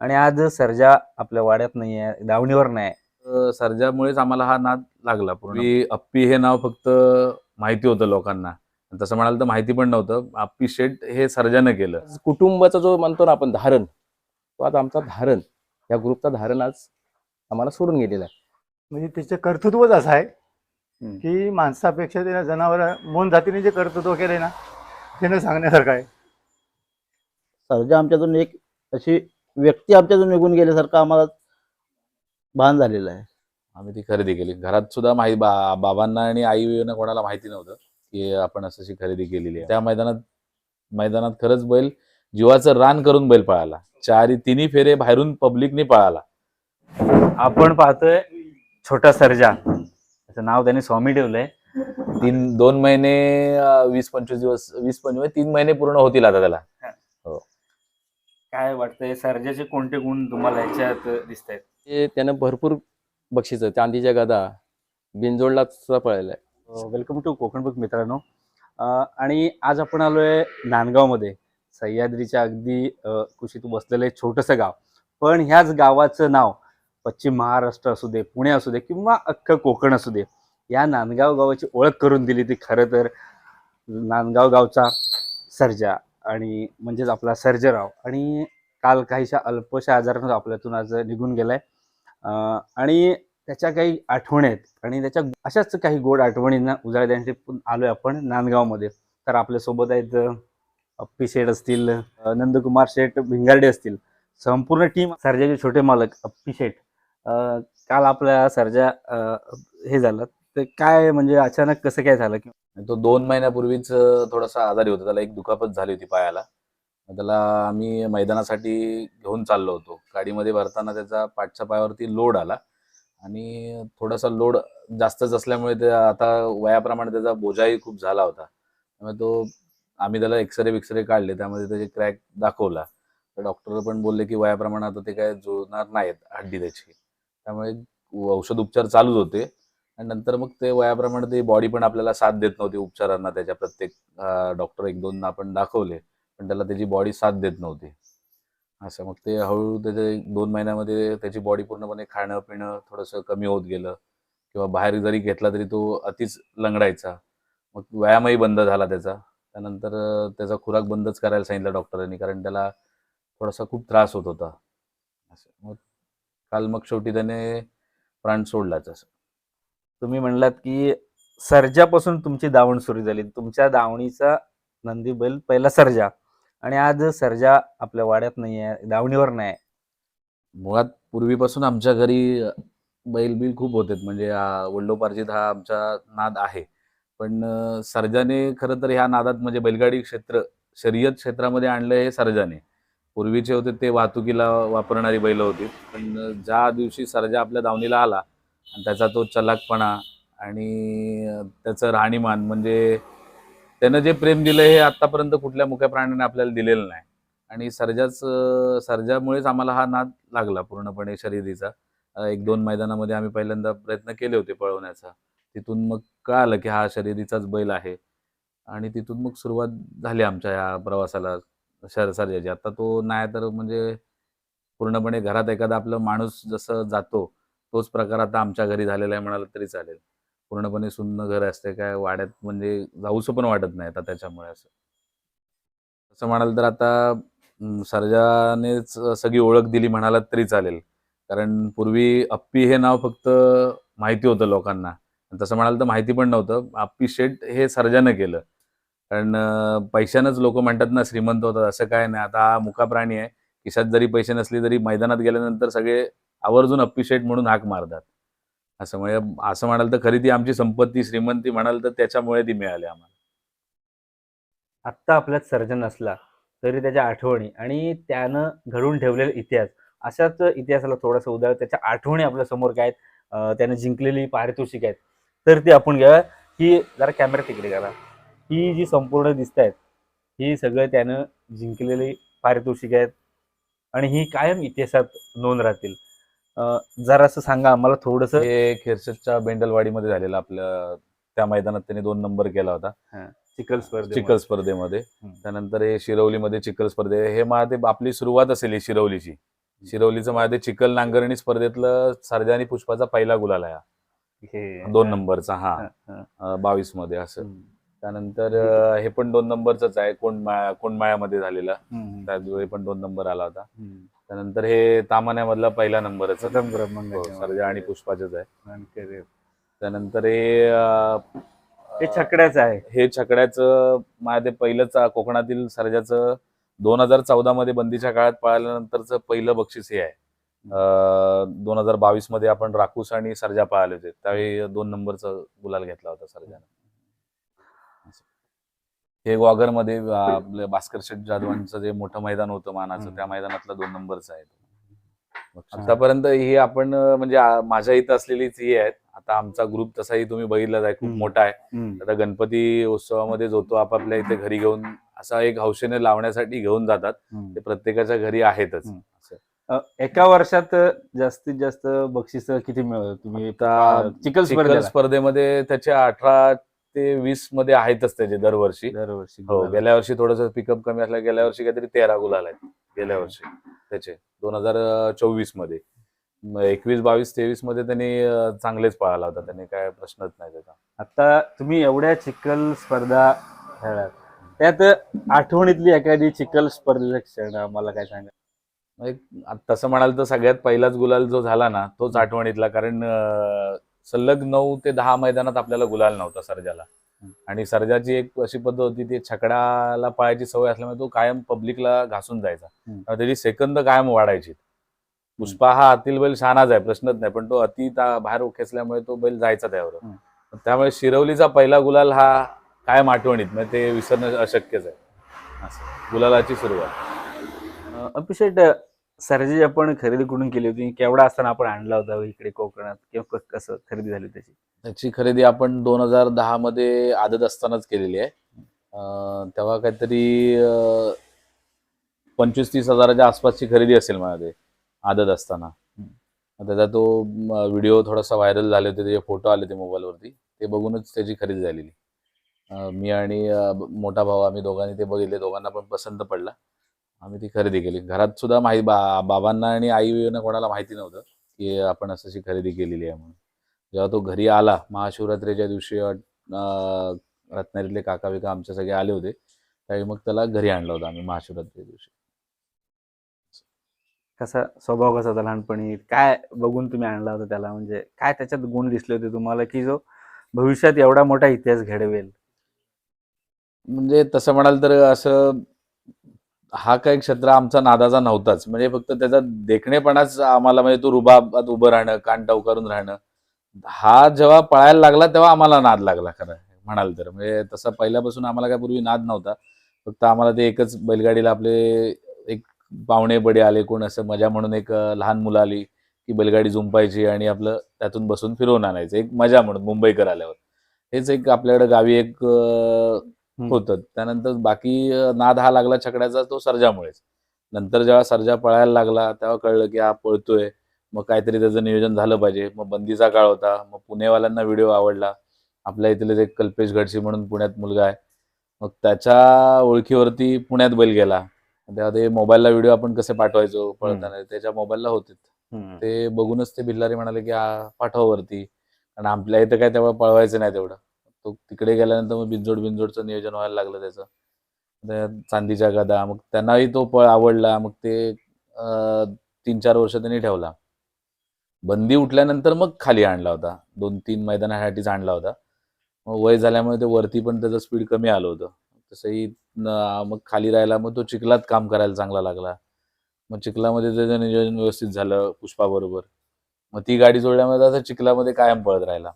आणि आज सर्जा आपल्या वाड्यात नाही आहे दावणीवर नाही अ, सर्जामुळेच आम्हाला हा नाद लागला पूर्वी अप्पी हे नाव फक्त माहिती होतं लोकांना. तसं म्हणाल तर माहिती पण नव्हतं. अप्पी शेट हे सर्जानं केलं. कुटुंबाचा जो म्हणतो ना आपण धारण तो आज आमचा धारण. या ग्रुपचा धारण आज आम्हाला सोडून गेलेला आहे. म्हणजे त्याचे कर्तृत्वच असं आहे हम्म. की माणसापेक्षा त्याने जनावर मोन जातीने जे कर्तृत्व केले ना त्यानं सांगण्यासारखं आहे. सर्जा आमच्यातून एक अशी व्यक्ती आमच्यातून निघून गेल्यासारखं आम्हाला भान झालेलं आहे. आम्ही ती खरेदी केली. घरात सुद्धा माहिती बा बाबांना आणि आई कोणाला माहिती नव्हतं की आपण असं अशी खरेदी केलेली आहे. त्या मैदानात मैदानात खरंच बैल जीवाचं रान करून बैल पळाला. चारी तिन्ही फेरे बाहेरून पब्लिकने पळाला. आपण पाहतोय छोटा सर्जा. त्याचं नाव त्यांनी स्वामी ठेवलंय. तीन दोन महिने वीस पंचवीस दिवस वीस पंचवीस तीन महिने पूर्ण होतील आता त्याला. काय वाटतंय? सर्जाचे कोणते गुण तुम्हाला याच्यात दिसत आहेत ते त्यानं भरपूर बक्षीस चांदीच्या गदा बिनजोडला सुद्धा पळायला आहे. वेलकम टू कोकण बुक मित्रांनो. अं, आणि आज आपण आलोय नांदगावमध्ये. सह्याद्रीच्या अगदी अं, कुशीत बसलेलं एक छोटंसं गाव. पण ह्याच गावाचं नाव पश्चिम महाराष्ट्र असू दे पुणे असू दे किंवा अख्खं कोकण असू दे या नांदगाव गावाची ओळख करून दिली ती खरं तर नांदगाव गावचा सर्जा. आणि म्हणजेच आपला सर्जराव. आणि काल काहीशा अल्पशा आजारानं आपल्यातून आज निघून गेलाय. आणि त्याच्या काही आठवणी आहेत. आणि त्याच्या अशाच काही गोड आठवणींना उजाळा देण्यासाठी पण आलोय आपण नांदगावमध्ये. तर आपल्यासोबत आहेत अप्पी शेठ असतील नंदकुमार शेठ भिंगारडे असतील. संपूर्ण टीम सर्जाचे छोटे मालक अप्पी शेठ. काल आपल्या सर्जा हे झालं. तर काय म्हणजे अचानक कसं काय झालं की तो दोन महिन्यापूर्वीच थोडासा आजारी होता. त्याला एक दुखापत झाली होती पायाला. त्याला आम्ही मैदानासाठी घेऊन चाललो होतो. गाडीमध्ये भरताना त्याचा पाठच्या पायावरती लोड आला. आणि थोडासा लोड जास्तच असल्यामुळे ते आता वयाप्रमाणे त्याचा बोजाही खूप झाला होता. त्यामुळे तो आम्ही त्याला एक्सरे बिक्सरे काढले. त्यामध्ये त्याचे क्रॅक दाखवला. तर डॉक्टर पण बोलले की वयाप्रमाणे आता ते काय जुळणार नाहीत हड्डी त्याची. त्यामुळे औषध उपचार चालूच होते. आणि नंतर मग ते वयाप्रमाणे ते बॉडी पण आपल्याला साथ देत नव्हती उपचारांना त्याच्या प्रत्येक डॉक्टर एक दोन आपण दाखवले पण त्याला त्याची बॉडी साथ देत नव्हती. असं मग ते हळूहळू त्याचे दोन महिन्यामध्ये त्याची बॉडी पूर्णपणे खाणं पिणं थोडंसं कमी होत गेलं किंवा बाहेर जरी घेतला तरी तो अतिच लंगडायचा. मग व्यायामही बंद झाला त्याचा. त्यानंतर त्याचा खुराक बंदच करायला सांगितलं डॉक्टरांनी कारण त्याला थोडासा खूप त्रास होत होता. असं. मग काल मग शेवटी त्याने प्राण सोडलाच असं. तुम्ही म्हणलात की सर्जापासून तुमची दावण सुरू झाली. तुमच्या दावणीचा नंदी बैल पहिला सर्जा. आणि आज सर्जा आपल्या वाड्यात नाही आहे दावणीवर नाही आहे. मुळात पूर्वीपासून आमच्या घरी बैल बिल खूप होते म्हणजे वडलोपार्जित हा आमचा नाद आहे. पण सर्जाने खरं तर ह्या नादात म्हणजे बैलगाडी क्षेत्र शर्यत क्षेत्रामध्ये आणलं हे सर्जाने. पूर्वीचे होते ते वाहतुकीला वापरणारी बैल होती. पण ज्या दिवशी सर्जा आपल्या दावणीला आला आणि त्याचा तो चलाकपणा आणि त्याचं राहणीमान म्हणजे त्यानं जे प्रेम दिलं हे आत्तापर्यंत कुठल्या मुख्या प्राण्याने आपल्याला दिलेलं नाही. आणि सर्जाच सर्जामुळेच आम्हाला हा नाद लागला पूर्णपणे शर्यतीचा एक दोन मैदानामध्ये आम्ही पहिल्यांदा प्रयत्न केले होते पळवण्याचा. तिथून मग कळालं की हा शर्यतीचाच बैल आहे. आणि तिथून मग सुरुवात झाली आमच्या या प्रवासाला शर सर्जाची. आता तो नाही तर म्हणजे पूर्णपणे घरात एखादा आपलं माणूस जसं जातो तोच प्रकार आता आमच्या घरी झालेला आहे म्हणाला तरी चालेल. पूर्णपणे सुन्न घर असते काय वाड्यात म्हणजे जाऊसं पण वाटत नाही आता त्याच्यामुळे असं. असं म्हणाल तर आता सर्जानेच सगळी ओळख दिली म्हणाला तरी चालेल. कारण पूर्वी अप्पी हे नाव फक्त माहिती होतं लोकांना. तसं म्हणाल तर माहिती पण नव्हतं. अप्पी शेट हे सर्जानं केलं. कारण पैशानंच लोक म्हणतात ना श्रीमंत होतात असं काय नाही. आता हा मुका प्राणी आहे. खिशात जरी पैसे नसले तरी मैदानात गेल्यानंतर सगळे आवर्जून अप्रिशिएट म्हणून हाक मारतात. असं म्हणजे असं म्हणाल तर खरी ती आमची संपत्ती श्रीमंती म्हणाल तर त्याच्यामुळे ती मिळाली आम्हाला. आत्ता आपल्यात सर्जन असला तरी त्याच्या आठवणी आणि त्यानं घडून ठेवलेला इतिहास अशाच इतिहासाला थोडासा उदाहरण त्याच्या आठवणी आपल्यासमोर काय आहेत, त्याने त्यानं जिंकलेली पारितोषिक आहेत तर ती आपण घ्या ही जरा कॅमेरा तिकडे करा. ही जी संपूर्ण दिसत आहेत ही सगळं त्यानं जिंकलेली पारितोषिक आहेत आणि ही कायम इतिहासात नोंद राहतील. अं, जरासं सांगा आम्हाला थोडंसं हे खिरसतच्या बेंडलवाडीमध्ये झालेलं आपल्या त्या मैदानात त्यांनी दोन नंबर केला होता. चिखल स्पर्धे चिखल स्पर्धेमध्ये. त्यानंतर हे शिरवलीमध्ये चिखल स्पर्धे. हे ते आपली सुरुवात असेल ही शिरवलीची. शिरवलीचं माझ्या ते चिखल नांगरणी स्पर्धेतलं सर्जा आणि पुष्पाचा पहिला गुलाल आहे दोन नंबरचा हा. बावीसमध्ये असं. त्यानंतर हे पण दोन नंबरच आहे कोंडमाळ्या कोंडमाळ्यामध्ये झालेला. त्यावेळी पण दोन नंबर आला होता. त्यानंतर हे तामान्यामधला पहिला नंबरच प्रथम क्रमांक हो, सर्जा आणि पुष्पाचेच आहे. त्यानंतर हे हे छकड्याचं आहे. हे छकड्याचं माझ्या ते पहिलंच कोकणातील सर्जाचं दोन हजार चौदा मध्ये बंदीच्या काळात पळाल्यानंतरचं पहिलं बक्षीस हे आहे. दोन हजार बावीसमध्ये आपण राकूस आणि सर्जा पळाले होते. त्यावेळी दोन नंबरचा गुलाल घेतला होता सर्जाने. हे ग्वागरमध्ये आपलं भास्कर शेठ जाधवांचं जे मोठं मैदान होतं मानाचं. त्या मैदानातलं दोन नंबरचं आहे आतापर्यंत ही आपण म्हणजे माझ्या इथं असलेलीच ही आहेत. आता आमचा ग्रुप तसाही तुम्ही बघितलाच आहे खूप. मोठा आहे. आता गणपती उत्सवामध्ये जो तो आपापल्या इथे घरी घेऊन असा एक हौशेने लावण्यासाठी घेऊन जातात. ते प्रत्येकाच्या घरी आहेतच. एका वर्षात जास्तीत जास्त बक्षीस किती मिळवलं तुम्ही आता चिखल स्पर्धेमध्ये त्याचे अठरा ते वीसमध्ये आहेतच त्याचे दरवर्षी. दरवर्षी. हो. गेल्या वर्षी थोडस पिकअप कमी असलं गेल्या वर्षी काहीतरी तेरा गुलाल आहेत गेल्या वर्षी त्याचे. दोन हजार चोवीसमध्ये. एकवीस बावीस तेवीसमध्ये त्यांनी चांगलेच पळाला होता. त्यांनी काय प्रश्नच नाही त्याचा. आता तुम्ही एवढ्या चिखल स्पर्धा खेळात त्यात आठवणीतली एखादी चिखल स्पर्धेचा क्षण आम्हाला काय सांगा तसं म्हणाल तर सगळ्यात पहिलाच गुलाल जो झाला ना तोच आठवणीतला. कारण सलग नऊ ते दहा मैदानात आपल्याला गुलाल नव्हता सर्जाला. आणि सर्जाची एक अशी पद्धत होती ती छकडाला पळायची सवय असल्यामुळे तो कायम पब्लिकला घासून जायचा. त्याची सेकंद कायम वाढायची. पुष्पा हा आतील बैल शहाणाच आहे प्रश्नच नाही पण तो अति बाहेर खेचल्यामुळे तो बैल जायचा त्यावर. त्यामुळे शिरवलीचा पहिला गुलाल हा कायम आठवणीत म्हणजे ते विसरणं अशक्यच आहे. गुलालाची सुरुवात. अभिषेक सरजी आपण खरेदी कुठून केली होती? केवढा असताना आपण आणला होता इकडे कोकणात? किंवा कसं खरेदी झाली त्याची? त्याची खरेदी आपण दोन हजार दहा मध्ये आदत असतानाच केलेली आहे. तेव्हा काहीतरी पंचवीस तीस हजाराच्या आसपासची खरेदी असेल मला ते आदत असताना. त्याचा तो व्हिडिओ थोडासा व्हायरल झाले होते त्याचे फोटो आले ते मोबाईलवरती ते बघूनच त्याची खरेदी झालेली. मी आणि मोठा भाऊ आम्ही दोघांनी ते बघितले दोघांना पण पसंत पडला. आम्ही ती खरेदी केली. घरात सुद्धा माहिती बा बाबांना आणि आईना कोणाला माहिती नव्हतं की आपण असं अशी खरेदी केलेली आहे म्हणून. जेव्हा तो घरी आला महाशिवरात्रीच्या दिवशी रत्नागिरीतले काका बिका आमचे सगळे आले होते त्यावेळी मग त्याला घरी आणलं होतं आम्ही महाशिवरात्रीच्या दिवशी. कसा स्वभाव कसा होता लहानपणी? काय बघून तुम्ही आणला होता त्याला? म्हणजे काय त्याच्यात गुण दिसले होते तुम्हाला की जो भविष्यात एवढा मोठा इतिहास घडवेल? म्हणजे तसं म्हणाल तर असं हा काही क्षेत्र आमचा नादाचा नव्हताच. म्हणजे फक्त त्याचा देखणेपणाच आम्हाला म्हणजे तो रुबाबात उभं राहणं कान टवकारून राहणं. हा जेव्हा पळायला लागला तेव्हा आम्हाला नाद लागला खरं म्हणाल तर. म्हणजे तसा पहिल्यापासून आम्हाला काय पूर्वी नाद नव्हता. फक्त आम्हाला ते एकच बैलगाडीला आपले एक पाहुणे बडे आले कोण असं मजा म्हणून एक लहान मुलं आली की बैलगाडी झुंपायची आणि आपलं त्यातून बसून फिरवून आणायचं. एक मजा म्हणून मुंबईकर आल्यावर. हेच एक आपल्याकडे गावी एक होतं. त्यानंतर बाकी नाद हा लागला छकड्याचा तो सर्जामुळेच. नंतर जेव्हा सर्जा पळायला लागला तेव्हा कळलं की हा पळतोय. मग काहीतरी त्याचं नियोजन झालं पाहिजे. मग बंदीचा काळ होता. मग पुणेवाल्यांना व्हिडिओ आवडला. आपल्या इथले एक कल्पेश गडशी म्हणून पुण्यात मुलगा आहे. मग त्याच्या ओळखीवरती पुण्यात बैल गेला. तेव्हा ते मोबाईलला व्हिडिओ आपण कसे पाठवायचो पळताना. त्याच्या मोबाईलला होते. ते बघूनच ते बिल्लारी म्हणाले की हा पाठवा वरती. कारण आपल्या इथं काय तेव्हा पळवायचं नाही तेवढं. तो तिकडे गेल्यानंतर मग बिंजोड बिंजोडचं नियोजन व्हायला लागलं त्याचं. चांदीच्या गदा मग त्यांनाही तो पळ आवडला मग ते तीन चार वर्ष त्यांनी ठेवला. बंदी उठल्यानंतर मग खाली आणला होता. दोन तीन मैदानासाठीच आणला होता. मग वय झाल्यामुळे ते वरती पण त्याचं स्पीड कमी आलं होतं. तसंही मग खाली राहिला मग तो चिखलात काम करायला चांगला लागला. मग चिखलामध्ये त्याचं नियोजन व्यवस्थित झालं पुष्पाबरोबर. मग ती गाडी जोडल्यामुळे आता चिखलामध्ये कायम पळत राहिला.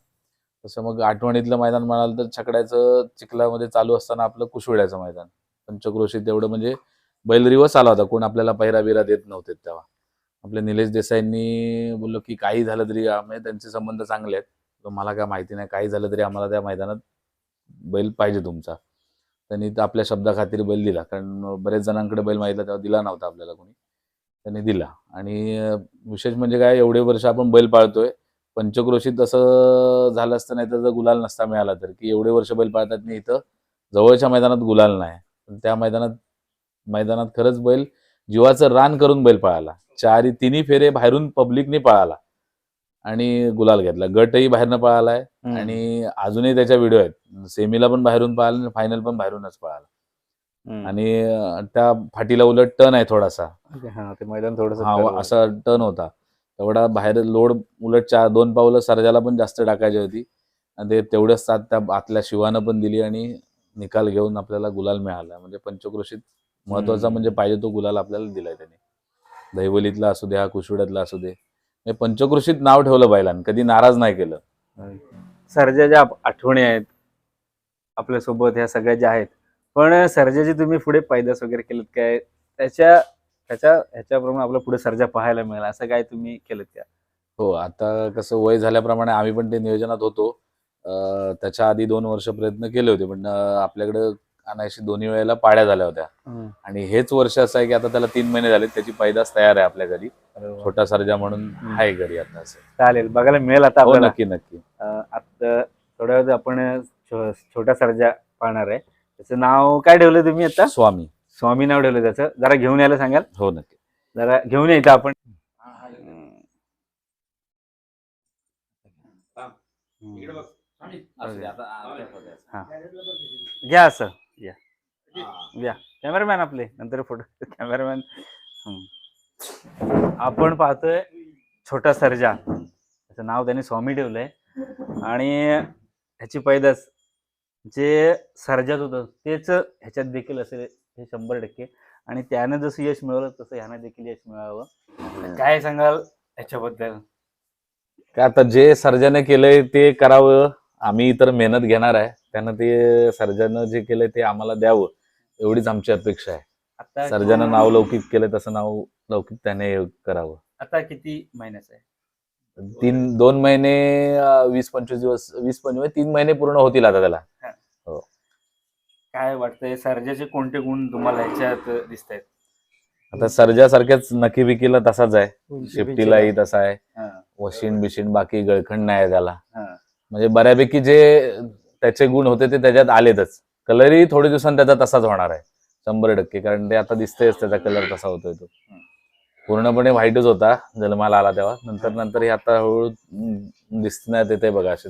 तसं मग आठवणीतलं मैदान म्हणाल तर छकड्याचं चिखलामध्ये चालू असताना आपलं कुशवड्याचं मैदान. पंचक्रोशीत तेवढं म्हणजे बैल आला होता. कोण आपल्याला पहिरा बिरा देत नव्हते तेव्हा. आपले निलेश देसाईंनी बोललो की काही झालं तरी आम्ही त्यांचे संबंध चांगले आहेत. मला काय माहिती नाही. काही झालं तरी आम्हाला त्या मैदानात बैल पाहिजे तुमचा. त्यांनी तर आपल्या शब्दाखातीर बैल दिला. कारण बरेच जणांकडे बैल मागितला तेव्हा दिला नव्हता आपल्याला कोणी. त्यांनी दिला. आणि विशेष म्हणजे काय एवढे वर्ष आपण बैल पाळतोय. पंचक्रोशीत असं झालं असतं नाही तर जर गुलाल नसता मिळाला तर. की एवढे वर्ष बैल पाळतात नाही इथं जवळच्या मैदानात गुलाल नाही. पण त्या मैदानात मैदानात खरंच बैल जीवाचं रान करून बैल पळाला. चारी तिन्ही फेरे बाहेरून पब्लिकने पळाला आणि गुलाल घेतला. गटही बाहेरनं पळालाय. आणि अजूनही त्याच्या व्हिडिओ आहेत. सेमीला पण बाहेरून पळाला फायनल पण बाहेरूनच पळाला. आणि त्या फाटीला उलट टर्न आहे थोडासा. हा ते मैदान थोडस असा टर्न होता. तेवढा बाहेर लोड उलट चार दोन पावलं सर्जाला पण जास्त टाकायची होती. आणि ते तेवढंच साथ त्या आतल्या शिवानं पण दिली आणि निकाल घेऊन आपल्याला गुलाल मिळाला. म्हणजे पंचक्रोशीत महत्त्वाचा. म्हणजे पाहिजे तो गुलाल आपल्याला दिलाय त्याने. दहिवलीतला असू दे हा कुशुड्यातला असू दे. म्हणजे पंचक्रोशीत नाव ठेवलं बैलांनी. कधी नाराज नाही केलं. सर्जा ज्या आठवणी आहेत आपल्यासोबत ह्या सगळ्या ज्या आहेत. पण सर्जाची तुम्ही पुढे पैदास वगैरे केलेत काय? त्याच्या त्याच्या ह्याच्याप्रमाणे आपल्याला पुढे सर्जा पाहायला मिळाला. असं काय तुम्ही केलं का? हो आता कसं वय झाल्याप्रमाणे आम्ही पण ते नियोजनात होतो. अं, त्याच्या आधी दोन वर्ष प्रयत्न केले होते पण अं, आपल्याकडे अनायशी दोन्ही वेळेला पाड्या झाल्या होत्या. आणि हेच वर्ष असं आहे की आता त्याला तीन महिने झाले त्याची पैदास तयार आहे आपल्या घरी. छोटा सर्जा म्हणून आहे घरी आता असं. चालेल बघायला मिळेल आता हो आपल्याला. नक्की नक्की. अं, आता थोड्या वेळात आपण छो- छोटा सर्जा पाहणार आहे. त्याचं नाव काय ठेवलं तुम्ही आता? स्वामी. स्वामी नाव ठेवलं त्याचं. जरा घेऊन यायला सांगाल? हो नक्की. जरा घेऊन यायचं आपण. घ्या असं. या. या कॅमेरामॅन आपले. नंतर फोटो. कॅमेरामॅन. आपण पाहतोय छोटा सर्जा. त्याचं नाव त्याने स्वामी ठेवलंय. आणि ह्याची पैदास जे सर्जात होतं तेच ह्याच्यात देखील असेल हे शंभर टक्के. आणि त्यानं जसं यश मिळवलं तसं ह्यानं देखील यश मिळावं. काय सांगाल ह्याच्याबद्दल काय आता जे सर्जाने केलंय ते करावं. आम्ही तर मेहनत घेणार आहे. त्यानं ते सर्जानं जे केलंय ते आम्हाला द्यावं. एवढीच आमची अपेक्षा आहे. सर्जानं नाव लौकिक केलं तसं नाव लौकिक त्याने करावं. आता किती महिन्याचं आहे? तीन दोन महिने वीस पंचवीस दिवस वीस पंचवीस तीन महिने पूर्ण होतील आता त्याला. काय वाटतंय? सर्जाचे कोणते गुण तुम्हाला ह्याच्यात दिसत आहेत आता सर्जासारख्याच नकी बिकीला तसाच आहे. शिफ्टीलाही तसा आहे. वशीन बिशीन बाकी गळखंड नाही आहे त्याला. म्हणजे बऱ्यापैकी जे त्याचे गुण होते ते त्याच्यात आलेतच. कलरही थोडे दिवसांनी त्याचा तसाच होणार आहे. शंभर टक्के. कारण ते आता दिसतेच त्याचा कलर तसा होतोय तो. पूर्णपणे व्हाईटच होता. जन्माला आला तेव्हा. नंतर नंतर हे आता हळूहळू दिसण्यात येते बघा असे.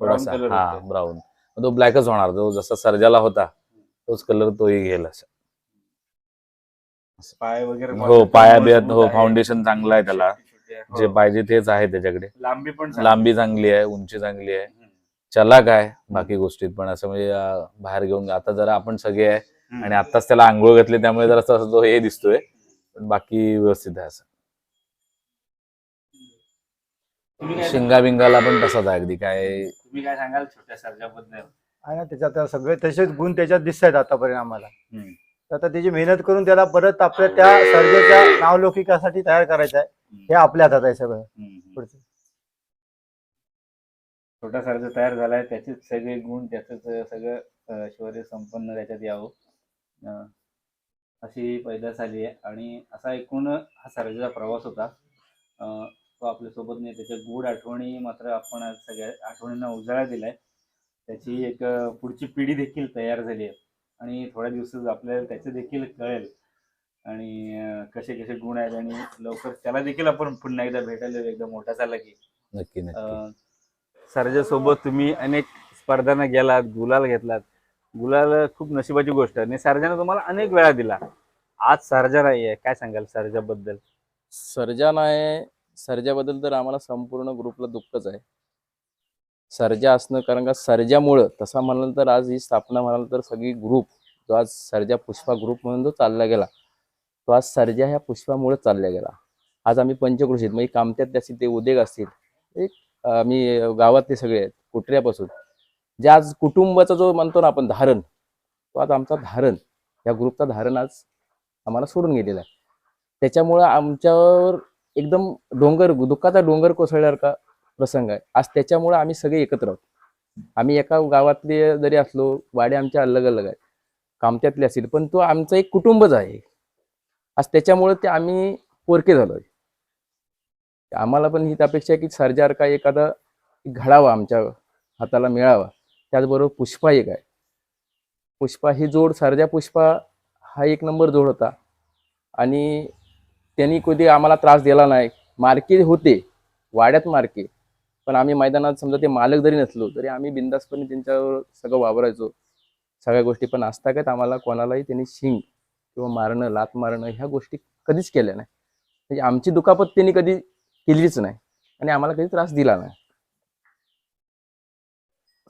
थोडासा. हा ब्राऊन तो ब्लॅकच होणार. तो जसा सर्जाला होता तोच कलर तोही घेईल असं. पाय वगैरे हो पाया बियात हो. फाउंडेशन चांगलं आहे त्याला. जे हो. पाहिजे तेच आहे त्याच्याकडे. लांबी पण. लांबी चांगली आहे उंची चांगली आहे. चलाक आहे बाकी गोष्टीत पण असं म्हणजे बाहेर घेऊन आता जरा आपण सगळे आहे. आणि आताच त्याला आंघोळ घातली त्यामुळे जरा हे दिसतोय. पण बाकी व्यवस्थित आहे असं तुम्ही काय शिंगा बिंगाला पण तसाच आहे अगदी काय. तुम्ही काय सांगाल छोट्या सर्जाबद्दल? आहे ना त्याच्यात सगळे तसेच गुण त्याच्यात दिसत आहेत आतापर्यंत आम्हाला. हम्म. तर आता त्याची मेहनत करून त्याला परत आपल्या त्या सर्जेच्या नावलौकिकासाठी तयार करायचं आहे. हे आपल्या हातात आहे सगळं. हम्म. पुढचं. छोटा सर्ज तयार झालाय त्याचेच सगळे गुण त्याच सगळं अं, शौर्य संपन्न त्याच्यात यावं. अं, अशी पैदास आली आहे. आणि असा एकूण हा सर्जाचा प्रवास होता. अं, तो आपल्यासोबत नाही त्याच्या गूढ आठवणी मात्र आपण आज सगळ्या आठवणींना उजाळा दिलाय. त्याची एक पुढची पिढी देखील तयार झाली आहे. आणि थोड्या दिवसात आपल्याला त्याचं देखील कळेल. आणि कसे कसे गुण आहेत आणि लवकर त्याला देखील आपण पुन्हा एकदा भेटायला एकदा मोठा झाला की. नक्की नक्की. सर्जासोबत तुम्ही अनेक स्पर्धांना गेलात गुलाल घेतलात. गुलाल खूप नशिबाची गोष्ट आहे. आणि सर्जाने तुम्हाला अनेक वेळा दिला. आज सर्जा नाही आहे काय सांगाल सर्जाबद्दल? सर्जा नाही. सर्जाबद्दल तर आम्हाला संपूर्ण ग्रुपला दुःखच आहे. सर्जा असणं कारण का सर्जामुळं तसा म्हणाल तर आज ही स्थापना म्हणाल तर सगळी ग्रुप जो आज सर्जा पुष्पा ग्रुप म्हणून जो चालला गेला तो आज सर्जा ह्या पुष्पामुळे चालल्या गेला. आज आम्ही पंचकृषीत म्हणजे कामत्यात असतील ते उद्योग असतील एक आम्ही गावातले सगळे आहेत कुटऱ्यापासून जे आज कुटुंबाचा जो म्हणतो ना आपण धारण तो आज आमचा धारण या ग्रुपचा धारण आज आम्हाला सोडून गेलेला आहे. त्याच्यामुळं आमच्यावर एकदम डोंगर दुःखाचा डोंगर कोसळल्यासारखा प्रसंग आहे. आज त्याच्यामुळं आम्ही सगळे एकत्र आहोत. आम्ही एका गावातले जरी असलो वाडे आमच्या अलग अलग आहेत. कामत्यातले असतील पण तो आमचं एक कुटुंबच आहे. आज त्याच्यामुळं ते आम्ही पोरके झालोय. आम्हाला पण हीच अपेक्षा आहे की सर्जासारखा एखादा घडावा आमच्या हाताला मिळावा. त्याचबरोबर पुष्पा एक आहे. पुष्पा ही जोड सर्जा पुष्पा हा एक नंबर जोड होता. आणि त्यांनी कधी आम्हाला त्रास दिला नाही. मार्के होते वाड्यात मार्के. पण आम्ही मैदानात समजा ते मालक जरी नसलो तरी आम्ही बिंदासपणे त्यांच्यावर सगळं वावरायचो. सगळ्या गोष्टी पण आजतागत आम्हाला कोणालाही त्यांनी शिंग किंवा मारणं लात मारणं ह्या गोष्टी कधीच केल्या नाही. म्हणजे आमची दुखापत त्यांनी कधी केलीच नाही आणि आम्हाला कधी त्रास दिला नाही.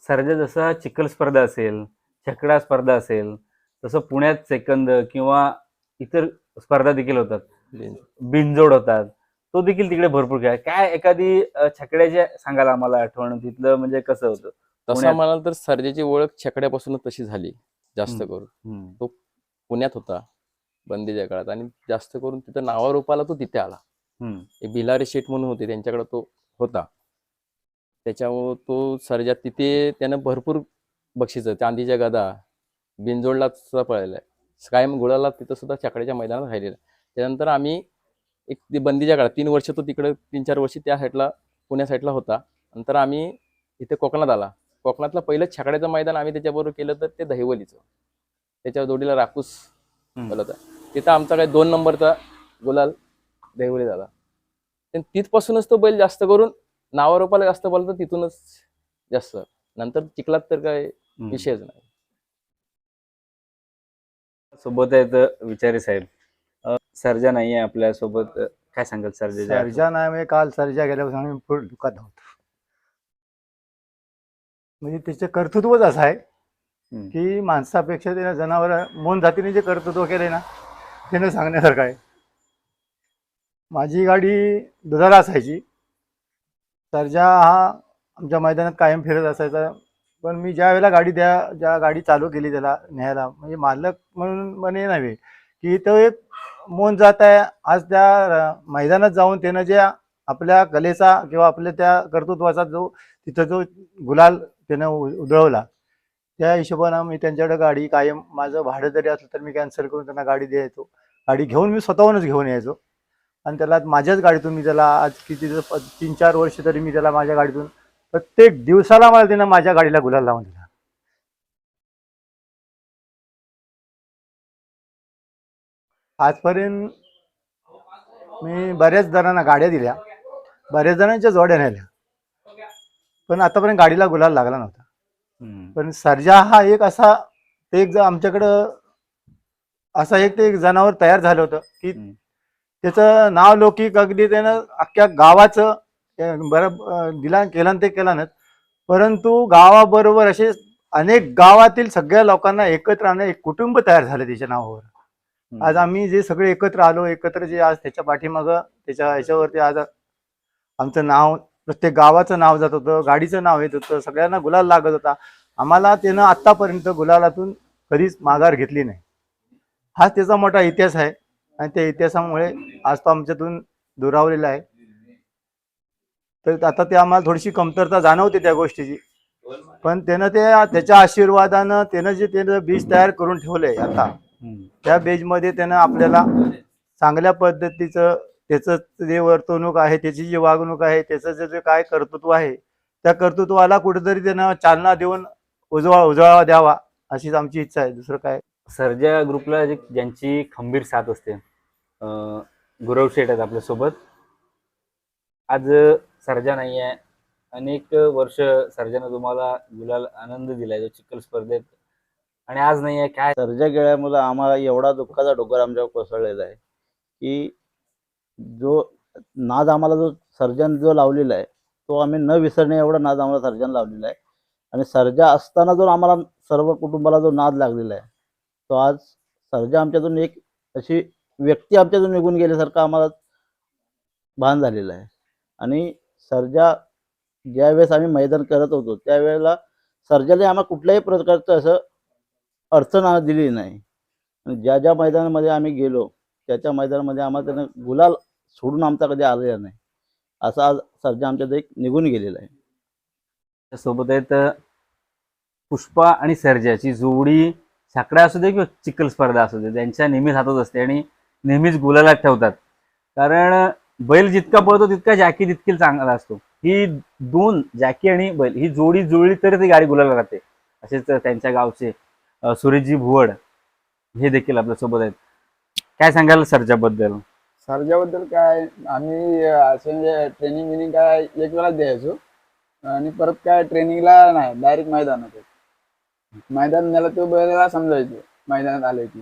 सर्जा जसा चिखल स्पर्धा असेल छकडा स्पर्धा असेल तसं पुण्यात सेकंद किंवा इतर स्पर्धा देखील होतात. बिनजोड होतात तो देखील तिकडे भरपूर खेळ. काय एखादी छकड्याच्या सांगायला आम्हाला आठवण? तिथलं म्हणजे कसं होतं? तसं म्हणाल तर सर्जेची ओळख छकड्यापासूनच तशी झाली जास्त. करून. पुण्यात होता बंदीच्या काळात. आणि जास्त करून तिथं नावारूपाला तो तिथे आला. बिलारी शेठ म्हणून होते त्यांच्याकडे तो होता. त्याच्यामुळं तो सर्जा तिथे त्यानं भरपूर बक्षिसं चांदीच्या गदा बिनजोडला सुद्धा पळायला. कायम गुळाला तिथं सुद्धा छकड्याच्या मैदानात राहिलेला. त्यानंतर आम्ही एक बंदीच्या काळात तीन वर्ष तो तिकडे तीन चार वर्षी त्या साईडला पुण्या साईडला होता. नंतर आम्ही इथे कोकणात आला. कोकणातलं पहिलं छकड्याचं मैदान आम्ही त्याच्याबरोबर केलं तर ते दहिवलीचं. त्याच्या जोडीला राकूस. बोलत तिथं आमचा काही दोन नंबरचा गुलाल दहिवली झाला तिथपासूनच तो बैल जास्त करून नावारोपाला जास्त बोलतो तिथूनच जास्त. नंतर चिखलात तर काय. विषयच नाही. सोबत आहेत विचारी साहेब. सर्जा नाहीये आपल्यासोबत काय सांगाल सर्जा सर्जा नाही म्हणजे काल सर्जा गेल्यापासून आम्ही फुल दुःखात आहोत म्हणजे त्याचं कर्तृत्वच असं आहे. की माणसापेक्षा त्याने जनावर मोन जातीने जे कर्तृत्व केले ना त्यानं सांगण्यासारखं आहे. माझी गाडी दुधाला असायची. सर्जा हा आमच्या मैदानात कायम फिरत असायचा. पण मी ज्या वेळेला गाडी द्या ज्या गाडी चालू केली त्याला न्यायला म्हणजे मालक म्हणून म्हणे नव्हे की तो एक मोन जात आहे. आज त्या मैदानात जाऊन त्यानं ज्या आपल्या कलेचा किंवा आपल्या त्या कर्तृत्वाचा जो तिथं जो गुलाल त्यानं उ- उधळवला. त्या हिशोबानं मी त्यांच्याकडे गाडी कायम माझं भाडं जरी असलं तर मी कॅन्सल करून त्यांना गाडी द्यायचो. गाडी घेऊन मी स्वतःहूनच घेऊन यायचो. आणि त्याला माझ्याच गाडीतून मी त्याला आज किती तीन चार वर्ष तरी मी त्याला माझ्या गाडीतून प्रत्येक दिवसाला मला त्यानं माझ्या गाडीला गुलाल लावून आजपर्यंत मी बऱ्याच जणांना गाड्या दिल्या बऱ्याच जणांच्या जोड्या नेल्या पण आतापर्यंत गाडीला गुलाल लागला नव्हता. पण सर्जा हा एक असा ते एक आमच्याकडं असा एक ते एक जनावर तयार झालं होतं की. त्याचं नाव लौकिक अगदी त्यानं अख्ख्या गावाचं बरं दिला केलं ते केलं परंतु गावाबरोबर असे अनेक गावातील सगळ्या लोकांना एकत्र आणणं एक कुटुंब तयार झालं त्याच्या नावावर. आज आम्ही जे सगळे एकत्र आलो एकत्र जे आज त्याच्या पाठीमागं त्याच्या ह्याच्यावरती आज आमचं नाव प्रत्येक गावाचं नाव जात होतं गाडीचं नाव येत होतं सगळ्यांना गुलाल लागत होता. आम्हाला त्यानं आत्तापर्यंत गुलालातून कधीच माघार घेतली नाही. हाच त्याचा मोठा इतिहास आहे आणि त्या इतिहासामुळे आज तो आमच्यातून दुरावलेला आहे. तर आता ते आम्हाला थोडीशी कमतरता जाणवते त्या गोष्टीची. पण त्यानं ते त्याच्या आशीर्वादानं त्यानं जे त्यानं बीज तयार करून ठेवलंय आता. त्या बेजमध्ये त्यानं आपल्याला चांगल्या पद्धतीचं त्याचं जे वर्तवणूक आहे त्याची जी वागणूक आहे त्याचं जे जे काय कर्तृत्व आहे त्या कर्तृत्वाला कुठेतरी त्यानं चालना देऊन उजवा उजळावा द्यावा अशीच आमची इच्छा आहे. दुसरं काय? सर्जा ग्रुपला ज्यांची खंबीर साथ असते गुरव शेठ आहेत आपल्यासोबत. आज सर्जा नाही आहे अनेक वर्ष सर्जानं तुम्हाला गुलाल आनंद दिलाय जो चिखल स्पर्धेत आणि आज नाही आहे काय? सर्जा गेल्यामुळे आम्हाला एवढा दुःखाचा डोकर आमच्यावर कोसळलेला आहे की जो नाद आम्हाला जो सर्जन जो लावलेला आहे तो आम्ही न विसरणे एवढा नाद आम्हाला सर्जन लावलेला आहे. आणि सर्जा असताना जो आम्हाला सर्व कुटुंबाला जो नाद लागलेला आहे तो आज सर्जा आमच्यातून एक अशी व्यक्ती आमच्यातून निघून गेल्यासारखं आम्हाला भान झालेलं आहे. आणि सर्जा ज्यावेळेस आम्ही मैदान करत होतो त्यावेळेला सर्जाने आम्हाला कुठल्याही प्रकारचं असं अडचण दिली नाही. आणि ज्या ज्या मैदानामध्ये आम्ही गेलो त्या त्या मैदानामध्ये आम्हाला त्यानं गुलाल सोडून आमचा कधी आलेला नाही. असा आज सर्जा आमच्यात एक निघून गेलेला आहे. त्यासोबत आहेत पुष्पा आणि सर्जाची जोडी साकड्या असू दे किंवा चिखल स्पर्धा असू दे त्यांच्या नेहमीच हातात असते आणि नेहमीच गुलालात ठेवतात. कारण बैल जितका पळतो तितका जॅकी तितकी चांगला असतो. ही दोन जॅकी आणि बैल ही जोडी जुळली तरी ती गाडी गुलाला राहते. असेच त्यांच्या गावचे सुरेशजी भुवड हे देखील आपल्यासोबत आहेत. काय सांगाल सर्जाबद्दल सर्जाबद्दल काय आम्ही असे म्हणजे ट्रेनिंग बिनिंग काय एक वेळा द्यायचो. आणि परत काय ट्रेनिंगला नाही डायरेक्ट मैदानात मैदान नेला तो बैलाला समजायचो मैदानात आले की.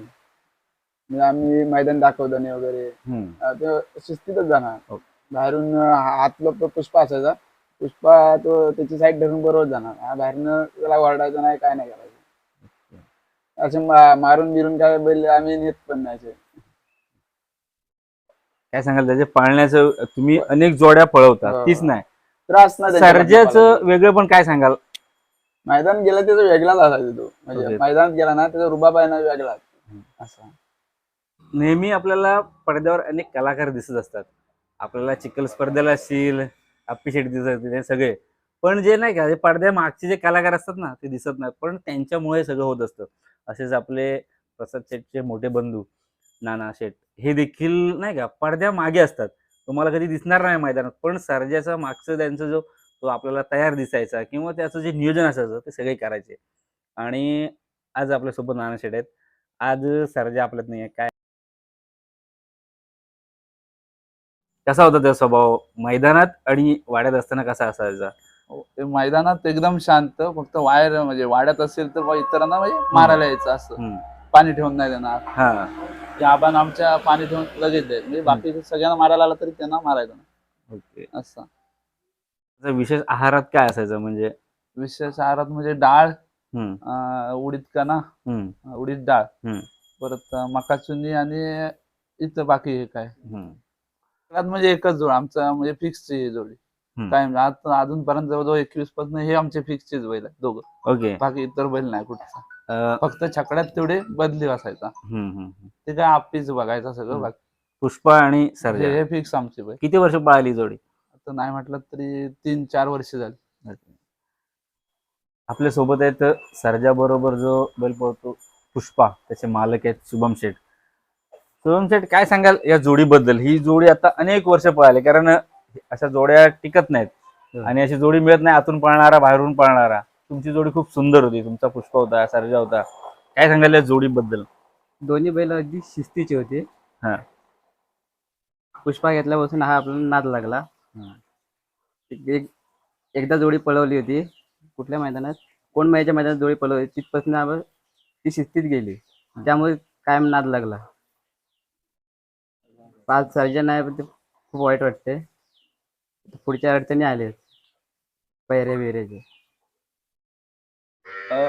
म्हणजे आम्ही मैदान दाखवताना वगैरे. तो शिस्तीतच जाणार. हो. बाहेरून हातला पुष्पा असायचा. पुष्पा तो त्याची साईड धरून बरोबर जाणार. हा बाहेरनं त्याला वरडायचं नाही काय नाही करायचं. असं मारून बिरून काय बैल आम्ही नेत पण नाही असे. काय सांगाल त्याचे? पाळण्याचं तुम्ही अनेक जोड्या पळवता हो. तीच नाही. त्रास ना त्यांच्या सर्जाचं. वेगळं पण काय सांगाल? मैदान गेला त्याचा वेगळाच असायचा तो. म्हणजे. मैदानात गेला ना त्याचा रुबाब आहे ना वेगळाच असा. नेहमी आपल्याला पडद्यावर अनेक कलाकार दिसत असतात. आपल्याला चिखल स्पर्धेला असतील अप्पी शेट दिसत असतील हे सगळे. पण जे नाही का पडद्या मागचे जे कलाकार असतात ना ते दिसत नाहीत. पण त्यांच्यामुळे सगळं होत असतं. असेच आपले प्रसाद शेठचे मोठे बंधू नाना शेठ हे देखील नाही का पडद्या मागे असतात. तुम्हाला कधी दिसणार नाही मैदानात पण सर्जाचा मागचं त्यांचा जो तो आपल्याला तयार दिसायचा किंवा त्याचं जे नियोजन असायचं ते सगळे करायचे. आणि आज आपल्यासोबत नाना शेठ आहेत. आज सर्जा आपल्यात नाही आहे काय? कसा होता त्याचा स्वभाव? मैदानात आणि वाड्यात असताना कसा असायचा? मैदानात एकदम शांत फक्त वायर म्हणजे वाड्यात असेल तर इतरांना म्हणजे मारायला यायचं असं. पाणी ठेवून नाही देणार. हा. ते आपण आमच्या पाणी ठेवून लगेच द्यायचं म्हणजे बाकी सगळ्यांना मारायला आला तरी त्यांना मारायचं ओके. असं. विशेष आहारात काय असायचं म्हणजे? विशेष आहारात म्हणजे डाळ उडीद कणा उडीद डाळ. परत मका चुनी आणि इथं बाकी हे काय. म्हणजे एकच जोड आमचा म्हणजे फिक्सची जोडी. काय आता अजूनपर्यंत जवळजवळ एकवीसपासून हे आमचे फिक्सचेच बैल आहेत दोघं. ओके. बाकी इतर बैल नाही कुठचा. अं, फक्त छकड्यात तेवढे बदली असायचा. हम्म, हम्म, हम्म. ते काय आपलीच बघायचं सगळं. बाकी. पुष्पा आणि सर्जा. हे फिक्स आमचे बैल. किती वर्ष पळाली जोडी? आता नाही म्हटलं तरी तीन चार वर्ष झाली. आपल्यासोबत आहेत सर्जा बरोबर जो बैल पळतो पुष्पा. त्याचे मालक आहेत शुभम शेठ. शुभम शेठ काय सांगाल या जोडीबद्दल? ही जोडी आता अनेक वर्ष पळाली कारण अशा जोड्या टिकत नाहीत. आणि अशी जोडी मिळत नाही आतून पळणारा बाहेरून पळणारा. तुमची जोडी खूप सुंदर होती. तुमचा पुष्पा होता सर्जा होता. काय सांगाल या जोडीबद्दल? दोन्ही बैल अगदी शिस्तीचे होते. हा. पुष्पा घेतल्यापासून हा आपल्याला नाद लागला. एक- एक- एकदा जोडी पळवली होती. कुठल्या मैदानात? कोण माहिच्या मैदानात जोडी पळवली? तिथपासून आपण ती शिस्तीत गेली. त्यामुळे कायम नाद लागला. पाच सर्जन आहे पण ते खूप वाईट वाटते पुढच्या अडचणी आले पैरे बिरेचे. अ,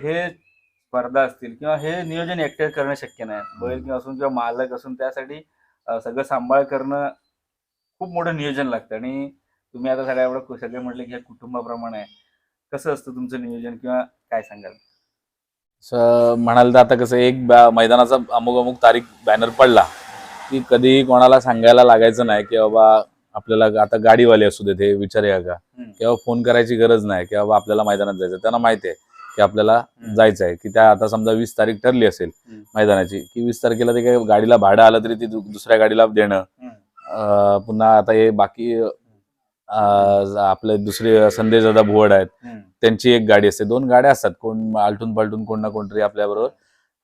हे स्पर्धा असतील किंवा हे नियोजन एकटे करणं शक्य नाही. बैल किंवा असून किंवा मालक असून त्यासाठी अ, सगळं सांभाळ करणं खूप मोठं नियोजन लागतं. आणि तुम्ही आता सगळ्या एवढं सगळे म्हटले की हे कुटुंबाप्रमाणे आहे कसं असतं तुमचं नियोजन किंवा काय सांगाल? स- म्हणाल तर आता कसं एक बॅ- मैदानाचा अमुक अमुक तारीख बॅनर पडला की कधीही कोणाला सांगायला लागायचं नाही की बाबा आपल्याला आता गाडीवाले असू दे ते विचारूया का. किंवा फोन करायची गरज नाही की बाबा आपल्याला मैदानात जायचं त्यांना माहिती आहे की आपल्याला जायचं आहे की त्या आता समजा वीस तारीख ठरली असेल. मैदानाची की वीस तारखेला ते काही गाडीला भाडं आलं तरी ती दुसऱ्या गाडीला देणं. पुन्हा आता हे बाकी आपले दुसरे संदेश दादा भुवड आहेत. त्यांची एक गाडी असते. दोन गाड्या असतात कोण आलटून पालटून कोण ना कोणतरी आपल्याबरोबर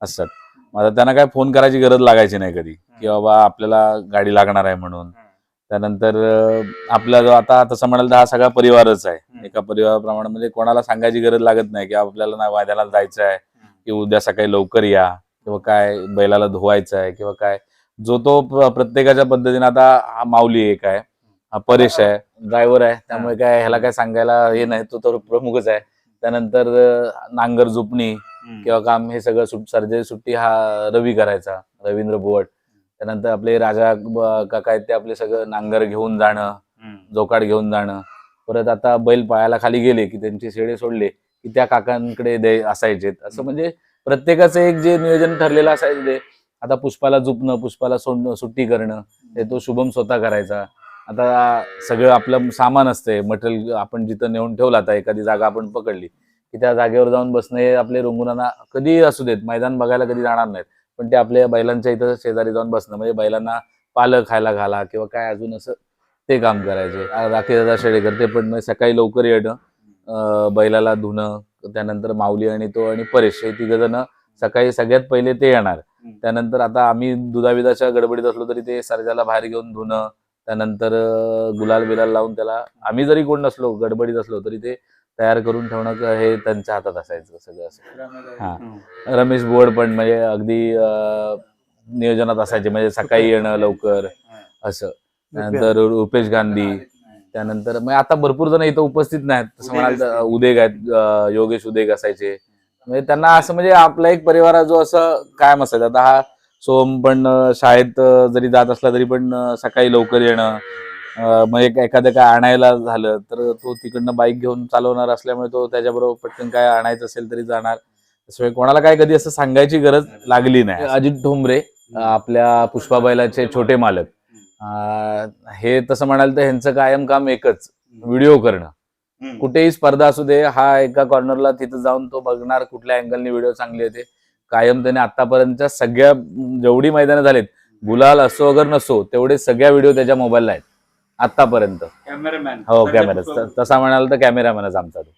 असतात. मग आता त्यांना काय फोन करायची गरज लागायची नाही कधी की बाबा आपल्याला गाडी लागणार आहे म्हणून. त्यानंतर आपला जो आता तसं म्हणाल तर हा सगळा परिवारच आहे. एका परिवाराप्रमाणे म्हणजे कोणाला सांगायची गरज लागत नाही की आपल्याला ना मैदानाला जायचं आहे की उद्या सकाळी लवकर या किंवा काय बैलाला धुवायचं आहे किंवा काय. जो तो प्र- प्रत्येकाच्या पद्धतीने आता हा माऊली एक आहे हा परेश आहे ड्रायव्हर आहे. त्यामुळे काय ह्याला काय सांगायला हे नाही तो तर प्रमुखच आहे. त्यानंतर नांगर झुपणी. किंवा काम हे सगळं सुट सर्जरी सुट्टी हा रवी करायचा रवींद्र बुवट त्यानंतर आपले राजा काका आहेत ते आपले सगळं नांगर घेऊन जाणं. जोकाट घेऊन जाणं. परत आता बैल पायाला खाली गेले की त्यांचे शेडे सोडले की त्या काकांकडे दे असायचे. असं म्हणजे प्रत्येकाचं एक जे नियोजन ठरलेलं असायचं ते. आता पुष्पाला झुपणं पुष्पाला सोडणं सुट्टी करणं हे तो शुभम स्वतः करायचा. आता सगळं आपलं सामान असतंय. मटेरियल आपण जिथं नेऊन ठेवलं आता एखादी जागा आपण पकडली की त्या जागेवर जाऊन बसणं हे आपले रुंगुरांना कधी असू देत. मैदान बघायला कधी जाणार नाहीत. पण ते आपल्या बैलांच्या इथं शेजारी जाऊन बसणं म्हणजे बैलांना पालं खायला घाला किंवा काय अजून असं ते काम करायचे. आ- राकेशदादा शेडेकर ते पण सकाळी लवकर येणं बैलाला धुणं त्यानंतर माऊली आणि तो आणि परेश हे तिघ जण सकाळी सगळ्यात पहिले ते येणार. त्यानंतर आता आम्ही दुधाविधाच्या गडबडीत असलो तरी ते सर्जाला बाहेर घेऊन धुणं त्यानंतर गुलाल बिलाल लावून त्याला आम्ही जरी कोण नसलो गडबडीत असलो तरी ते तयार करून ठेवणं क- हे त्यांच्या हातात असायचं सगळं असं. हा. रमेश बोर्ड पण म्हणजे अगदी नियोजनात असायचे. म्हणजे सकाळी येणं लवकर असं. त्यानंतर रुपेश गांधी. त्यानंतर मग आता भरपूर जण इथं उपस्थित नाहीत. तसं म्हणाल उदेग आहेत योगेश उदेग असायचे. म्हणजे त्यांना असं म्हणजे आपला एक परिवार जो असं कायम असायचा. आता हा सोम पण शाळेत जरी जात असला तरी पण सकाळी लवकर येणं मग एक एखादं काय आणायला झालं तर तो तिकडनं बाईक घेऊन चालवणार असल्यामुळे तो त्याच्याबरोबर पटकन काय आणायचं असेल तरी जाणार. कोणाला काय कधी असं सांगायची गरज लागली नाही. अजित ठोंबरे आपल्या पुष्पा बैलाचे छोटे मालक. हे तसं म्हणाल तर ह्यांचं कायम काम एकच व्हिडिओ करणं. कुठेही स्पर्धा असू दे हा एका कॉर्नरला तिथं जाऊन तो बघणार कुठल्या अँगलने व्हिडिओ चांगली येते कायम त्याने आतापर्यंतच्या सगळ्या जेवढी मैदानं झालीत गुलाल असो अगर नसो तेवढे सगळ्या व्हिडिओ त्याच्या मोबाईलला आहेत. आतापर्यंत कॅमेरामॅन हो कॅमेरा तसा म्हणाल तर कॅमेरामॅनच आमचा तो.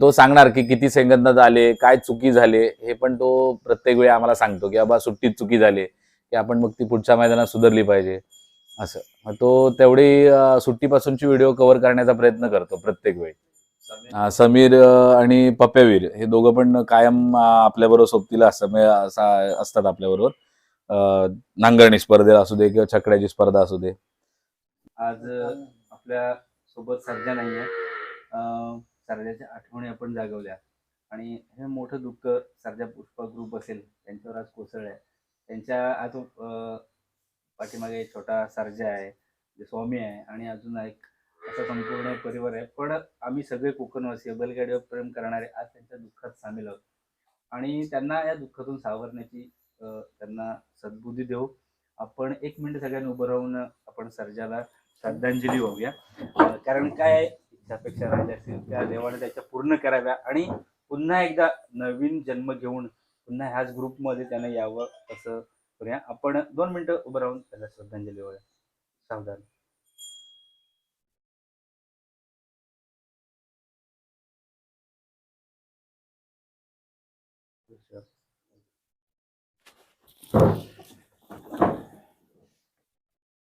तो सांगणार की किती सेकंदात आले काय चुकी झाले हे पण तो प्रत्येक वेळी आम्हाला सांगतो की बाबा सुट्टीत चुकी झाली की आपण मग ती पुढच्या मैदानात सुधारली पाहिजे. असं. मग तो तेवढी सुट्टीपासूनची व्हिडिओ कव्हर करण्याचा प्रयत्न करतो प्रत्येक वेळी. समीर? आणि पप्प्यावीर हे दोघं पण कायम आपल्याबरोबर सोबतीला असतात असा- असतात आपल्याबरोबर. अं, नांगरणी स्पर्धेला असू दे किंवा छकड्याची स्पर्धा असू दे. आज आपल्यासोबत सर्जा नाहीये. अं, सर्जाच्या आठवणी आपण जागवल्या. आणि हे मोठं दुःख सर्जा पुष्पा ग्रुप असेल त्यांच्यावर आज कोसळलंय त्यांच्या आज पाठीमागे छोटा सर्जा आहे जे स्वामी आहे आणि अजून एक असा संपूर्ण परिवार आहे. पण आम्ही सगळे कोकणवासी बैलगाडीवर प्रेम करणारे आज त्यांच्या दुःखात सामील आहोत. आणि त्यांना या दुःखातून सावरण्याची त्यांना सद्बुद्धी देऊ. आपण एक मिनिट सगळ्यांनी उभं राहून आपण सर्जाला श्रद्धांजली वाहूया. कारण काय इच्छापेक्षा राहिल्या असतील त्या देवाने त्याच्या पूर्ण कराव्या आणि पुन्हा एकदा नवीन जन्म घेऊन पुन्हा ह्याच ग्रुपमध्ये त्यानं यावं असं करूया. आपण दोन मिनिटं उभं राहून त्याला श्रद्धांजली वाहूया. सावधान.